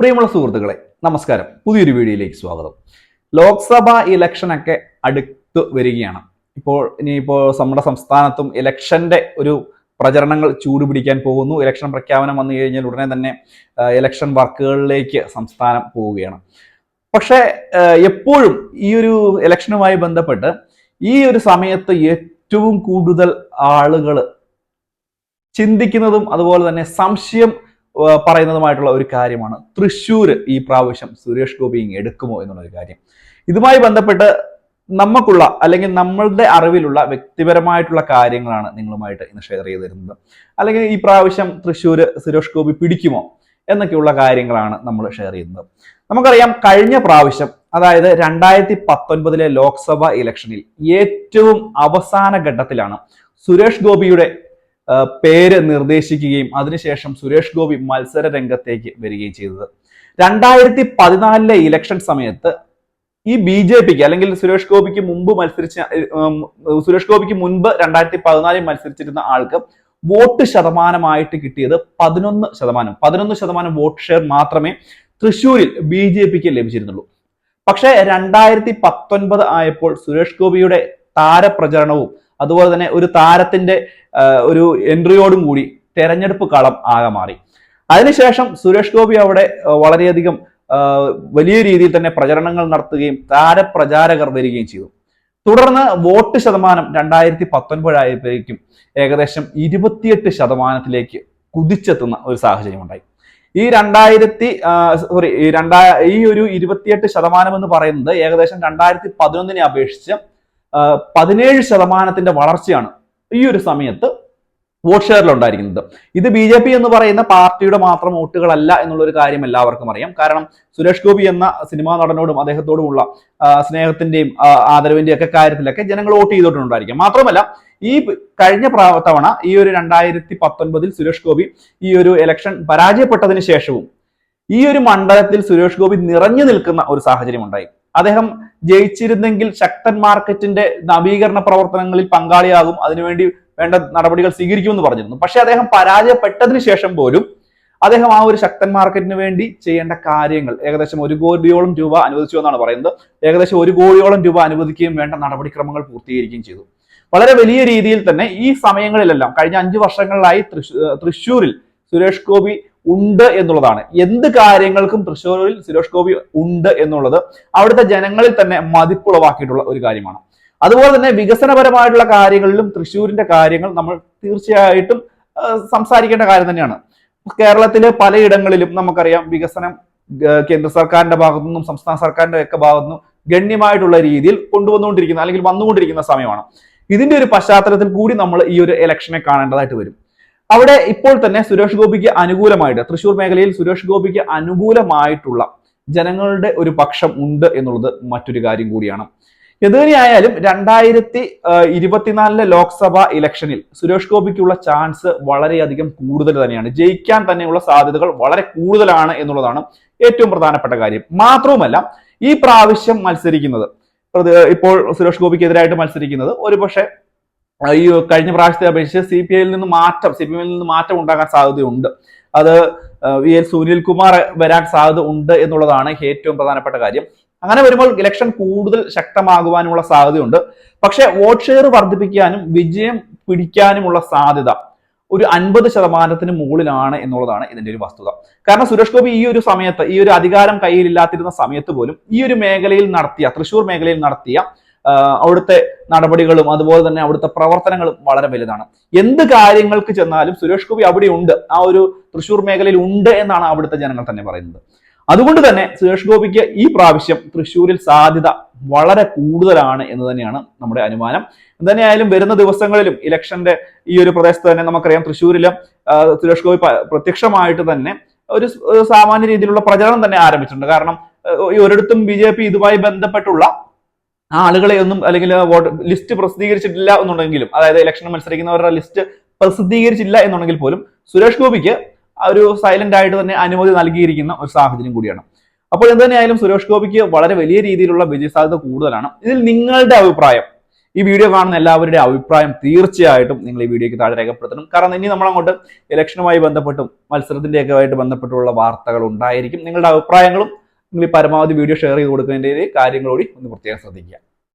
പ്രിയമുള്ള സുഹൃത്തുക്കളെ നമസ്കാരം. പുതിയൊരു വീഡിയോയിലേക്ക് സ്വാഗതം. ലോക്സഭാ ഇലക്ഷനൊക്കെ അടുത്ത് വരികയാണ്. ഇപ്പോൾ ഇനിയിപ്പോൾ നമ്മുടെ സംസ്ഥാനത്തും ഇലക്ഷന്റെ ഒരു പ്രചരണങ്ങൾ ചൂടുപിടിക്കാൻ പോകുന്നു. ഇലക്ഷൻ പ്രഖ്യാപനം വന്നു കഴിഞ്ഞാൽ ഉടനെ തന്നെ ഇലക്ഷൻ വർക്കുകളിലേക്ക് സംസ്ഥാനം പോവുകയാണ്. പക്ഷേ എപ്പോഴും ഈ ഒരു ഇലക്ഷനുമായി ബന്ധപ്പെട്ട് ഈ ഒരു സമയത്ത് ഏറ്റവും കൂടുതൽ ആളുകൾ ചിന്തിക്കുന്നതും അതുപോലെ തന്നെ സംശയം പറയുന്നതുമായിട്ടുള്ള ഒരു കാര്യമാണ്. തൃശ്ശൂർ ഈ പ്രാവശ്യം സുരേഷ് ഗോപി എടുക്കുമോ എന്നുള്ള ഒരു കാര്യം. ഇതുമായി ബന്ധപ്പെട്ട് നമുക്കുള്ള അല്ലെങ്കിൽ നമ്മളുടെ അറിവിലുള്ള വ്യക്തിപരമായിട്ടുള്ള കാര്യങ്ങളാണ് നിങ്ങളുമായിട്ട് ഇന്ന് ഷെയർ ചെയ്ത് തരുന്നത്. അല്ലെങ്കിൽ ഈ പ്രാവശ്യം തൃശ്ശൂർ സുരേഷ് ഗോപി പിടിക്കുമോ എന്നൊക്കെയുള്ള കാര്യങ്ങളാണ് നമ്മൾ ഷെയർ ചെയ്യുന്നത്. നമുക്കറിയാം കഴിഞ്ഞ പ്രാവശ്യം അതായത് രണ്ടായിരത്തി പത്തൊൻപതിലെ ലോക്സഭ ഇലക്ഷനിൽ ഏറ്റവും അവസാന ഘട്ടത്തിലാണ് സുരേഷ് ഗോപിയുടെ പേര് നിർദ്ദേശിക്കുകയും അതിനുശേഷം സുരേഷ് ഗോപി മത്സര രംഗത്തേക്ക് വരികയും ചെയ്തത്. രണ്ടായിരത്തി പതിനാലിലെ ഇലക്ഷൻ സമയത്ത് ഈ ബി ജെ പിക്ക് അല്ലെങ്കിൽ സുരേഷ് ഗോപിക്ക് മുമ്പ് മത്സരിച്ച സുരേഷ് ഗോപിക്ക് മുൻപ് രണ്ടായിരത്തി പതിനാലിൽ മത്സരിച്ചിരുന്ന ആൾക്ക് വോട്ട് ശതമാനമായിട്ട് കിട്ടിയത് പതിനൊന്ന് ശതമാനം. പതിനൊന്ന് ശതമാനം വോട്ട് ഷെയർ മാത്രമേ തൃശൂരിൽ ബി ജെ പിക്ക് ലഭിച്ചിരുന്നുള്ളൂ. പക്ഷേ രണ്ടായിരത്തി പത്തൊൻപത് ആയപ്പോൾ സുരേഷ് ഗോപിയുടെ താരപ്രചരണവും അതുപോലെ തന്നെ ഒരു താരത്തിന്റെ ഒരു എൻട്രിയോടും കൂടി തെരഞ്ഞെടുപ്പ് കളം ആകെ മാറി. അതിനുശേഷം സുരേഷ് ഗോപി അവിടെ വളരെയധികം വലിയ രീതിയിൽ തന്നെ പ്രചരണങ്ങൾ നടത്തുകയും താരപ്രചാരകർ വരികയും ചെയ്തു. തുടർന്ന് വോട്ട് ശതമാനം രണ്ടായിരത്തി പത്തൊൻപതായപ്പോഴേക്കും ഏകദേശം ഇരുപത്തിയെട്ട് ശതമാനത്തിലേക്ക് കുതിച്ചെത്തുന്ന ഒരു സാഹചര്യം ഉണ്ടായി ഈ രണ്ടായിരത്തി സോറി രണ്ടാ ഈ ഒരു ഇരുപത്തിയെട്ട് ശതമാനം എന്ന് പറയുന്നത് ഏകദേശം രണ്ടായിരത്തി പതിനൊന്നിനെ അപേക്ഷിച്ച് പതിനേഴ് ശതമാനത്തിന്റെ വളർച്ചയാണ് ഈ ഒരു സമയത്ത് വോട്ട് ഷെയറിൽ ഉണ്ടായിരിക്കുന്നത്. ഇത് ബി ജെ പി എന്ന് പറയുന്ന പാർട്ടിയുടെ മാത്രം വോട്ടുകളല്ല എന്നുള്ള ഒരു കാര്യം എല്ലാവർക്കും അറിയാം. കാരണം സുരേഷ് ഗോപി എന്ന സിനിമാ നടനോടും അദ്ദേഹത്തോടുമുള്ള സ്നേഹത്തിന്റെയും ആദരവിന്റെയും ഒക്കെ കാര്യത്തിലൊക്കെ ജനങ്ങൾ വോട്ട് ചെയ്തിട്ടുണ്ടായിരിക്കും. മാത്രമല്ല ഈ കഴിഞ്ഞ തവണ ഈ ഒരു രണ്ടായിരത്തി പത്തൊൻപതിൽ സുരേഷ് ഗോപി ഈ ഒരു ഇലക്ഷൻ പരാജയപ്പെട്ടതിന് ശേഷവും ഈ ഒരു മണ്ഡലത്തിൽ സുരേഷ് ഗോപി നിറഞ്ഞു നിൽക്കുന്ന ഒരു സാഹചര്യം ഉണ്ടായി അദ്ദേഹം ജയിച്ചിരുന്നെങ്കിൽ ശക്തൻ മാർക്കറ്റിന്റെ നവീകരണ പ്രവർത്തനങ്ങളിൽ പങ്കാളിയാകും. അതിനുവേണ്ടി വേണ്ട നടപടികൾ സ്വീകരിക്കുമെന്ന് പറഞ്ഞിരുന്നു. പക്ഷെ അദ്ദേഹം പരാജയപ്പെട്ടതിന് ശേഷം പോലും അദ്ദേഹം ആ ഒരു ശക്തൻ മാർക്കറ്റിന് വേണ്ടി ചെയ്യേണ്ട കാര്യങ്ങൾ ഏകദേശം ഒരു കോടിയോളം രൂപ അനുവദിച്ചു എന്നാണ് പറയുന്നത്. ഏകദേശം ഒരു കോടിയോളം രൂപ അനുവദിക്കുകയും വേണ്ട നടപടിക്രമങ്ങൾ പൂർത്തീകരിക്കുകയും ചെയ്തു. വളരെ വലിയ രീതിയിൽ തന്നെ ഈ സമയങ്ങളിലെല്ലാം കഴിഞ്ഞ അഞ്ചു വർഷങ്ങളിലായി തൃശൂരിൽ സുരേഷ് ഗോപി ഉണ്ട് എന്നുള്ളതാണ്. എന്ത് കാര്യങ്ങൾക്കും തൃശ്ശൂരിൽ സുരേഷ് ഗോപി ഉണ്ട് എന്നുള്ളത് അവിടുത്തെ ജനങ്ങളിൽ തന്നെ മതിപ്പുളവാക്കിയിട്ടുള്ള ഒരു കാര്യമാണ്. അതുപോലെ തന്നെ വികസനപരമായിട്ടുള്ള കാര്യങ്ങളിലും തൃശ്ശൂരിന്റെ കാര്യങ്ങൾ നമ്മൾ തീർച്ചയായിട്ടും സംസാരിക്കേണ്ട കാര്യം തന്നെയാണ്. കേരളത്തിലെ പലയിടങ്ങളിലും നമുക്കറിയാം വികസനം കേന്ദ്ര സർക്കാരിന്റെ ഭാഗത്തു നിന്നും സംസ്ഥാന സർക്കാരിന്റെ ഒക്കെ ഭാഗത്തു നിന്നും ഗണ്യമായിട്ടുള്ള രീതിയിൽ കൊണ്ടുവന്നുകൊണ്ടിരിക്കുന്ന അല്ലെങ്കിൽ വന്നുകൊണ്ടിരിക്കുന്ന സമയമാണ്. ഇതിന്റെ ഒരു പശ്ചാത്തലത്തിൽ കൂടി നമ്മൾ ഈ ഒരു ഇലക്ഷനെ കാണേണ്ടതായിട്ട് വരും. അവിടെ ഇപ്പോൾ തന്നെ സുരേഷ് ഗോപിക്ക് അനുകൂലമായിട്ട് തൃശൂർ മേഖലയിൽ സുരേഷ് ഗോപിക്ക് അനുകൂലമായിട്ടുള്ള ജനങ്ങളുടെ ഒരു പക്ഷം ഉണ്ട് എന്നുള്ളത് മറ്റൊരു കാര്യം കൂടിയാണ്. എന്തുതന്നെയായാലും രണ്ടായിരത്തി ഇരുപത്തിനാലിലെ ലോക്സഭാ ഇലക്ഷനിൽ സുരേഷ് ഗോപിക്കുള്ള ചാൻസ് വളരെയധികം കൂടുതൽ തന്നെയാണ്. ജയിക്കാൻ തന്നെയുള്ള സാധ്യതകൾ വളരെ കൂടുതലാണ് എന്നുള്ളതാണ് ഏറ്റവും പ്രധാനപ്പെട്ട കാര്യം. മാത്രവുമല്ല ഈ പ്രാവശ്യം മത്സരിക്കുന്നത് ഇപ്പോൾ സുരേഷ് ഗോപിക്കെതിരായിട്ട് മത്സരിക്കുന്നത് ഒരുപക്ഷെ ഈ കഴിഞ്ഞ പ്രാവശ്യത്തെ അപേക്ഷിച്ച് സി പി ഐയിൽ നിന്ന് മാറ്റം സി പി എമ്മിൽ നിന്ന് മാറ്റം ഉണ്ടാകാൻ സാധ്യതയുണ്ട്. അത് വി എൽ സുനിൽകുമാർ വരാൻ സാധ്യത ഉണ്ട് എന്നുള്ളതാണ് ഏറ്റവും പ്രധാനപ്പെട്ട കാര്യം. അങ്ങനെ വരുമ്പോൾ ഇലക്ഷൻ കൂടുതൽ ശക്തമാകുവാനുമുള്ള സാധ്യതയുണ്ട്. പക്ഷെ വോട്ട് ഷെയർ വർദ്ധിപ്പിക്കാനും വിജയം പിടിക്കാനുമുള്ള സാധ്യത ഒരു അൻപത് ശതമാനത്തിന് മുകളിലാണ് എന്നുള്ളതാണ് ഇതിന്റെ ഒരു വസ്തുത. കാരണം സുരേഷ് ഗോപി ഈ ഒരു സമയത്ത് ഈ ഒരു അധികാരം കയ്യിലില്ലാത്തിരുന്ന സമയത്ത് പോലും ഈ ഒരു മേഖലയിൽ നടത്തിയ തൃശൂർ മേഖലയിൽ നടത്തിയ അവിടുത്തെ നടപടികളും അതുപോലെ തന്നെ അവിടുത്തെ പ്രവർത്തനങ്ങളും വളരെ വലുതാണ്. എന്ത് കാര്യങ്ങൾക്ക് ചെന്നാലും സുരേഷ് ഗോപി അവിടെ ഉണ്ട്. ആ ഒരു തൃശൂർ മേഖലയിൽ ഉണ്ട് എന്നാണ് അവിടുത്തെ ജനങ്ങൾ തന്നെ പറയുന്നത്. അതുകൊണ്ട് തന്നെ സുരേഷ് ഗോപിക്ക് ഈ പ്രാവശ്യം തൃശ്ശൂരിൽ സാധ്യത വളരെ കൂടുതലാണ് എന്ന് തന്നെയാണ് നമ്മുടെ അനുമാനം. എന്തായാലും വരുന്ന ദിവസങ്ങളിലും ഇലക്ഷന്റെ ഈ ഒരു പ്രദേശത്ത് തന്നെ നമുക്കറിയാം തൃശ്ശൂരിലും സുരേഷ് ഗോപി പ്രത്യക്ഷമായിട്ട് തന്നെ ഒരു സാമാന്യ രീതിയിലുള്ള പ്രചരണം തന്നെ ആരംഭിച്ചിട്ടുണ്ട്. കാരണം ഒരിടത്തും ബി ജെ പി ഇതുമായി ബന്ധപ്പെട്ടുള്ള ആ ആളുകളെ ഒന്നും അല്ലെങ്കിൽ വോട്ട് ലിസ്റ്റ് പ്രസിദ്ധീകരിച്ചിട്ടില്ല എന്നുണ്ടെങ്കിലും അതായത് ഇലക്ഷന് മത്സരിക്കുന്നവരുടെ ലിസ്റ്റ് പ്രസിദ്ധീകരിച്ചില്ല എന്നുണ്ടെങ്കിൽ പോലും സുരേഷ് ഗോപിക്ക് ഒരു സൈലന്റ് ആയിട്ട് തന്നെ അനുമതി നൽകിയിരിക്കുന്ന ഒരു സാഹചര്യം കൂടിയാണ്. അപ്പോൾ എന്ത് തന്നെയായാലും സുരേഷ് ഗോപിക്ക് വളരെ വലിയ രീതിയിലുള്ള വിജയ സാധ്യത കൂടുതലാണ്. ഇതിൽ നിങ്ങളുടെ അഭിപ്രായം ഈ വീഡിയോ കാണുന്ന എല്ലാവരുടെയും അഭിപ്രായം തീർച്ചയായിട്ടും നിങ്ങൾ ഈ വീഡിയോയ്ക്ക് താഴെ രേഖപ്പെടുത്തണം. കാരണം ഇനി നമ്മൾ അങ്ങോട്ട് ഇലക്ഷനുമായി ബന്ധപ്പെട്ടും മത്സരത്തിന്റെയൊക്കെ ആയിട്ട് ബന്ധപ്പെട്ടുള്ള വാർത്തകൾ ഉണ്ടായിരിക്കും. നിങ്ങളുടെ അഭിപ്രായങ്ങളും നിങ്ങൾ പരമാവധി വീഡിയോ ഷെയർ ചെയ്ത് കൊടുക്കുന്നതിന്റെ കാര്യങ്ങളോടി ഒന്ന് പ്രത്യേകം ശ്രദ്ധിക്കുക.